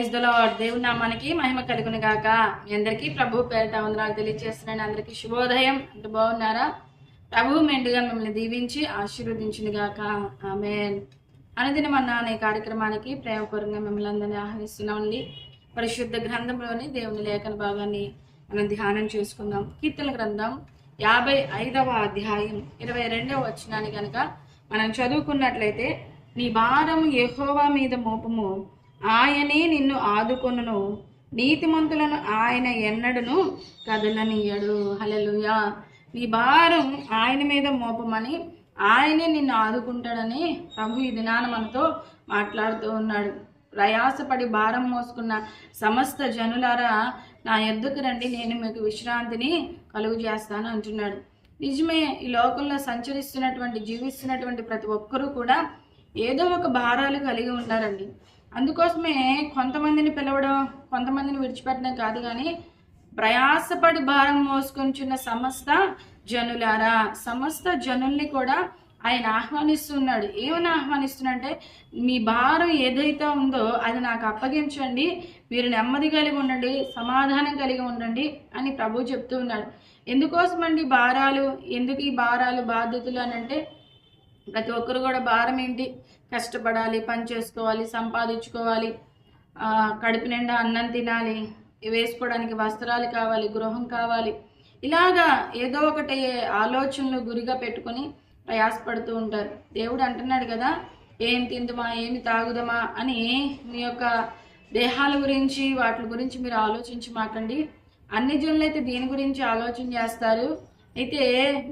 Praise the lord. దేవుని నామానికి మహిమ కలుగును గాక. మీ అందరికీ ప్రభు పేరిట వందనాలు తెలియజేస్తున్నాను అందరికీ శుభోదయం. అంటూ బాగున్నారా? ప్రభు మెండుగా మిమ్మల్ని దీవించి ఆశీర్వదించును గాక. ఆమె అనుదినం అన్న అనే కార్యక్రమానికి ప్రేమపూర్వకంగా మిమ్మల్ని అందరినీ ఆహ్వానిస్తున్నామండి. పరిశుద్ధ గ్రంథంలోని దేవుని లేఖన భాగాన్ని మనం ధ్యానం చేసుకుందాం. కీర్తన గ్రంథం యాభై ఐదవ అధ్యాయం ఇరవై రెండవ వచనాన్ని కనుక మనం చదువుకున్నట్లయితే నీ భారం ఎహోవా మీద మోపము. ఆయనే నిన్ను ఆదుకొనును. నీతిమంతులను ఆయన ఎన్నడను కదలనీయడు. హలలుయా నీ భారం ఆయన మీద మోపమని ఆయనే నిన్ను ఆదుకుంటాడని ప్రభు ఈ దినాన మనతో మాట్లాడుతూ ఉన్నాడు. ప్రయాసపడి భారం మోసుకున్న సమస్త జనులారా నా ఎద్దుకు రండి నేను మీకు విశ్రాంతిని కలుగు చేస్తాను అంటున్నాడు. నిజమే ఈ లోకంలో సంచరిస్తున్నటువంటి జీవిస్తున్నటువంటి ప్రతి ఒక్కరూ కూడా ఏదో ఒక భారాలు కలిగి ఉన్నారండి అందుకోసమే కొంతమందిని పిలవడం కొంతమందిని విడిచిపెట్టడం కాదు కానీ ప్రయాసపడి భారం మోసుకొంచున్న సమస్త జనులారా సమస్త జనుల్ని కూడా ఆయన ఆహ్వానిస్తున్నాడు. ఏమని ఆహ్వానిస్తున్నాడంటే మీ భారం ఏదైతే ఉందో అది నాకు అప్పగించండి మీరు నెమ్మది కలిగి ఉండండి సమాధానం కలిగి ఉండండి అని ప్రభు చెప్తూ ఉన్నాడు. ఎందుకోసమండి భారాలు? ఎందుకు ఈ భారాలు బాధ్యతలు అని అంటే ప్రతి ఒక్కరు కూడా భారం ఏంటి? కష్టపడాలి పని చేసుకోవాలి సంపాదించుకోవాలి కడుపు నిండా అన్నం తినాలి వేసుకోవడానికి వస్త్రాలు కావాలి గృహం కావాలి. ఇలాగా ఏదో ఒకటి ఆలోచనలు గురిగా పెట్టుకొని ప్రయాసపడుతూ ఉంటారు. దేవుడు అంటున్నాడు కదా ఏం తిందుమా ఏమి తాగుదమా అని మీ యొక్క దేహాల గురించి వాటి గురించి మీరు ఆలోచించి మాకండి. అన్ని జనులు అయితే దీని గురించి ఆలోచన చేస్తారు. అయితే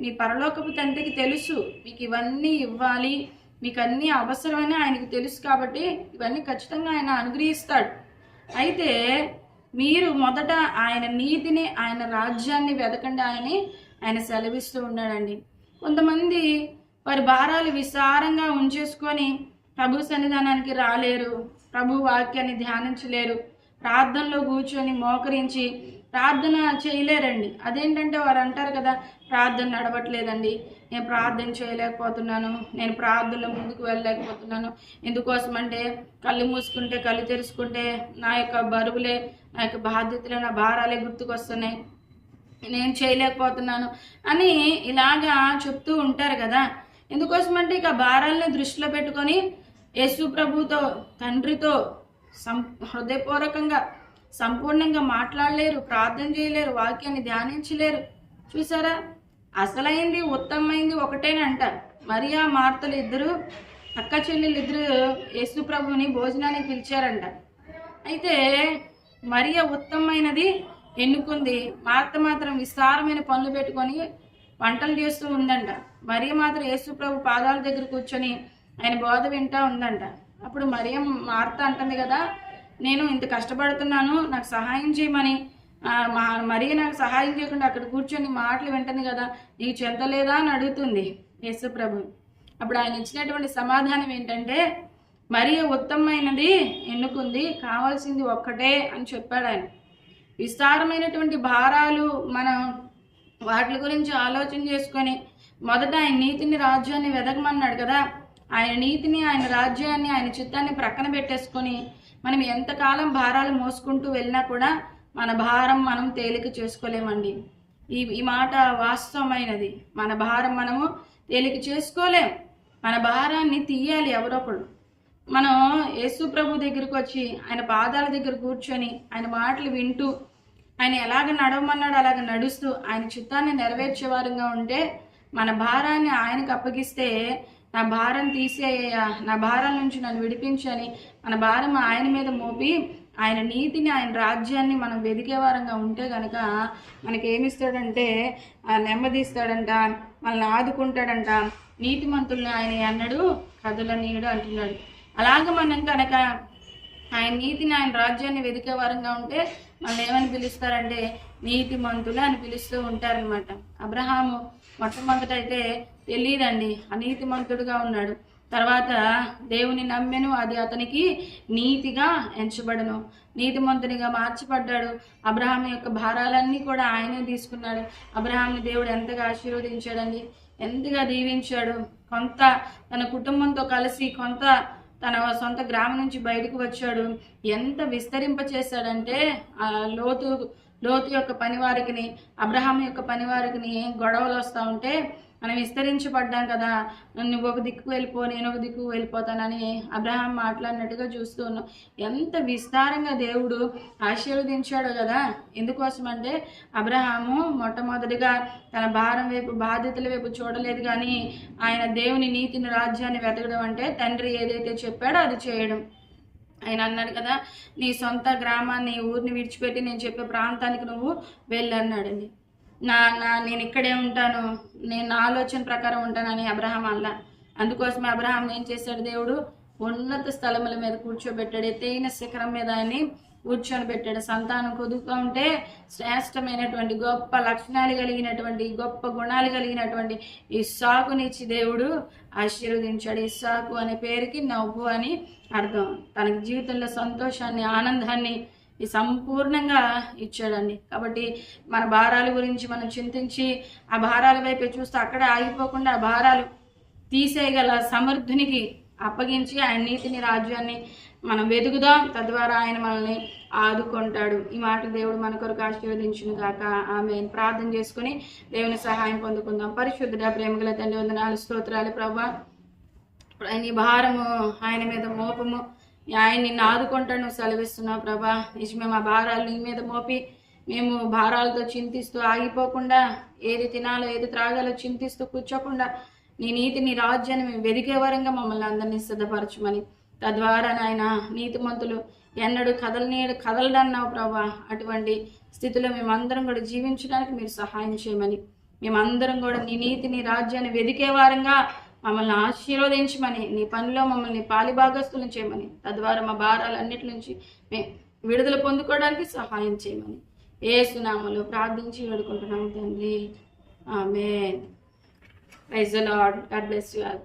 మీ పరలోకపు తండ్రికి తెలుసు మీకు ఇవన్నీ ఇవ్వాలి మీకు అన్నీ అవసరమని ఆయనకు తెలుసు కాబట్టి ఇవన్నీ ఖచ్చితంగా ఆయన అనుగ్రహిస్తాడు. అయితే మీరు మొదట ఆయన నీతిని ఆయన రాజ్యాన్ని వెతకండి అని ఆయన సెలవిస్తూ ఉన్నాడండి. కొంతమంది వారి భారాలు విసారంగా ఉంచేసుకొని ప్రభు సన్నిధానానికి రాలేరు ప్రభు వాక్యాన్ని ధ్యానించలేరు ప్రార్థనలో కూర్చొని మోకరించి ప్రార్థన చేయలేరండి. అదేంటంటే వారు అంటారు కదా ప్రార్థన నడవట్లేదండి. నేను ప్రార్థన చేయలేకపోతున్నాను నేను ప్రార్థనలో ముందుకు వెళ్ళలేకపోతున్నాను. ఎందుకోసం అంటే కళ్ళు మూసుకుంటే కళ్ళు తెరుచుకుంటే నా యొక్క బరువులే నా యొక్క బాధ్యతలే నా భారాలే గుర్తుకొస్తున్నాయి. నేను చేయలేకపోతున్నాను అని ఇలాగా చెప్తూ ఉంటారు కదా. ఎందుకోసమంటే ఇక భారాలని దృష్టిలో పెట్టుకొని యేసు ప్రభుతో తండ్రితో సం హృదయపూర్వకంగా సంపూర్ణంగా మాట్లాడలేరు ప్రార్థన చేయలేరు వాక్యాన్ని ధ్యానించలేరు. చూసారా? అసలైంది ఉత్తమమైంది ఒకటేనంట మరియా మార్తలు ఇద్దరు అక్క చెల్లెలు ఇద్దరు యేసు ప్రభుని భోజనానికి పిలిచారంట. అయితే మరియా ఉత్తమమైనది ఎన్నుకుంది? మార్త మాత్రం విస్తారమైన పనులు పెట్టుకొని వంటలు చేస్తూ ఉందంట. మరియ మాత్రం యేసు ప్రభు పాదాల దగ్గర కూర్చొని ఆయన బోధ వింటా ఉందంట. అప్పుడు మరియం మార్త అంటుంది కదా నేను ఇంత కష్టపడుతున్నాను నాకు సహాయం చేయమని. మరీ మా నాకు సహాయం చేయకుండా అక్కడ కూర్చొని మాటలు వింటుంది కదా నీకు చెంతలేదా అని అడుగుతుంది యేసు ప్రభు అప్పుడు ఆయన ఇచ్చినటువంటి సమాధానం ఏంటంటే మరీ ఉత్తమమైనది ఎన్నుకుంది కావాల్సింది ఒక్కటే అని చెప్పాడు ఆయన. విస్తారమైనటువంటి భారాలు మనం వాటి గురించి ఆలోచన చేసుకొని మొదట ఆయన నీతిని రాజ్యాన్ని వెదకమన్నాడు కదా. ఆయన నీతిని ఆయన రాజ్యాన్ని ఆయన చిత్తాన్ని ప్రక్కన పెట్టేసుకొని మనం ఎంతకాలం భారాలు మోసుకుంటూ వెళ్ళినా కూడా మన భారం మనం తేలిక చేసుకోలేమండి. ఈ ఈ మాట వాస్తవమైనది. మన భారం మనము తేలిక చేసుకోలేం. మన భారాన్ని తీయాలి ఎవరొకడు మనం యేసు ప్రభు దగ్గరికి వచ్చి ఆయన పాదాల దగ్గర కూర్చొని ఆయన మాటలు వింటూ ఆయన ఎలాగ నడవమన్నాడు అలాగ నడుస్తూ ఆయన చిత్తాన్ని నెరవేర్చే వారంగా ఉంటే మన భారాన్ని ఆయనకు అప్పగిస్తే నా భారం తీసేయ్యా నా భారం నుంచి నన్ను విడిపించని. మన భారం ఆయన మీద మోపి ఆయన నీతిని ఆయన రాజ్యాన్ని మనం వెదికే వారంగా ఉంటే కనుక మనకేమిస్తాడంటే ఆ నెమ్మదిస్తాడంట మనల్ని ఆదుకుంటాడంట. నీతిమంతుల్ని ఆయన అన్నాడు నీడు అంటున్నాడు. అలాగ మనం కనుక ఆయన నీతిని ఆయన రాజ్యాన్ని వెదికే వారంగా ఉంటే మనల్ని ఏమని పిలుస్తారంటే నీతిమంతులు అని పిలుస్తూ ఉంటారనమాట అబ్రహాము మొట్టమొదట అయితే తెలియదండి అనీతిమంతుడుగా ఉన్నాడు. తర్వాత దేవుని నమ్మెను అది అతనికి నీతిగా ఎంచబడను. నీతిమంతునిగా మార్చబడ్డాడు. అబ్రహాం యొక్క భారాలన్నీ కూడా ఆయనే తీసుకున్నాడు. అబ్రహాంని దేవుడు ఎంతగా ఆశీర్వదించాడండి. ఎంతగా దీవించాడు. కొంత తన కుటుంబంతో కలిసి కొంత తన సొంత గ్రామం నుంచి బయటకు వచ్చాడు. ఎంత విస్తరింప చేశాడంటే ఆ లోతు లోతు యొక్క పనివారికిని అబ్రహాం యొక్క పనివారికిని గొడవలు వస్తూ ఉంటే మనం విస్తరించబడ్డాం కదా. నువ్వు ఒక దిక్కు వెళ్ళిపో నేను ఒక దిక్కు వెళ్ళిపోతానని అబ్రహాం మాట్లాడినట్టుగా చూస్తూ ఉన్నాం. ఎంత విస్తారంగా దేవుడు ఆశీర్వదించాడు కదా. ఎందుకోసం అంటే అబ్రహాము మొట్టమొదటిగా తన భారం వైపు బాధ్యతల వైపు చూడలేదు కానీ ఆయన దేవుని నీతిని రాజ్యాన్ని వెతకడం అంటే తండ్రి ఏదైతే చెప్పాడో అది చేయడం. ఆయన అన్నాడు కదా నీ సొంత గ్రామాన్ని ఊరిని విడిచిపెట్టి నేను చెప్పే ప్రాంతానికి నువ్వు వెళ్ళన్నాడండి. నా నా నేను ఇక్కడే ఉంటాను. నేను నా ఆలోచన ప్రకారం ఉంటానని అబ్రహాం అల్లా. అందుకోసమే అబ్రహాం ఏం చేశాడు దేవుడు? ఉన్నత స్థలముల మీద కూర్చోబెట్టాడు. ఎత్తైన శిఖరం మీద అని కూర్చొని పెట్టాడు. సంతానం కుదురుతూ ఉంటే శ్రేష్టమైనటువంటి గొప్ప లక్షణాలు కలిగినటువంటి గొప్ప గుణాలు కలిగినటువంటి ఈ సాకునిచ్చి దేవుడు ఆశీర్వదించాడు. ఇస్సాకు అనే పేరుకి నవ్వు అని అర్థం. తనకి జీవితంలో సంతోషాన్ని ఆనందాన్ని ఈ సంపూర్ణంగా ఇచ్చాడండి. కాబట్టి మన భారాల గురించి మనం చింతించి ఆ భారాల వైపే చూస్తే అక్కడే ఆగిపోకుండా ఆ భారాలు తీసేయగల సమర్థునికి అప్పగించి ఆయన నీతిని రాజ్యాన్ని మనం వెతుకుదాం తద్వారా ఆయన మనల్ని ఆదుకుంటాడు. ఈ మాట దేవుడు మన కొరకు ఆశీర్వదించును కాక ఆమె ప్రార్థన చేసుకుని దేవుని సహాయం పొందుకుందాం. పరిశుద్ధుడ ప్రేమగల తండ్రి వందనాలు స్తోత్రాలు ప్రభా ఆయన ఈ భారము ఆయన మీద మోపము ఆయన నిన్ను ఆదుకుంటాను సెలవిస్తున్నావు ప్రభా. నిజమే మా భారాలు నీ మీద మోపి మేము భారాలతో చింతిస్తూ ఆగిపోకుండా ఏది తినాలో ఏది త్రాగాలో చింతిస్తూ కూర్చోకుండా నీ నీతి నీ రాజ్యాన్ని మేము వెదికే వరంగా మమ్మల్ని అందరినీ సిద్ధపరచమని. తద్వారా నాయన నీతిమంతులు ఎన్నడూ కదలని కదలడన్నావు ప్రభా. అటువంటి స్థితిలో మేమందరం కూడా జీవించడానికి మీరు సహాయం చేయమని. మేమందరం కూడా నీ నీతి నీ రాజ్యాన్ని వెదికే వారంగా మమ్మల్ని ఆశీర్వదించమని నీ పనిలో మమ్మల్ని పాలిభాగస్తులను చేయమని తద్వారా మా భారాలన్నిటి నుంచి మే విడుదల పొందుకోవడానికి సహాయం చేయమని. ఏ సునామలో ప్రార్థించి వేడుకుంటున్నాము తండ్రి. ఆమె praise Lord God bless you all.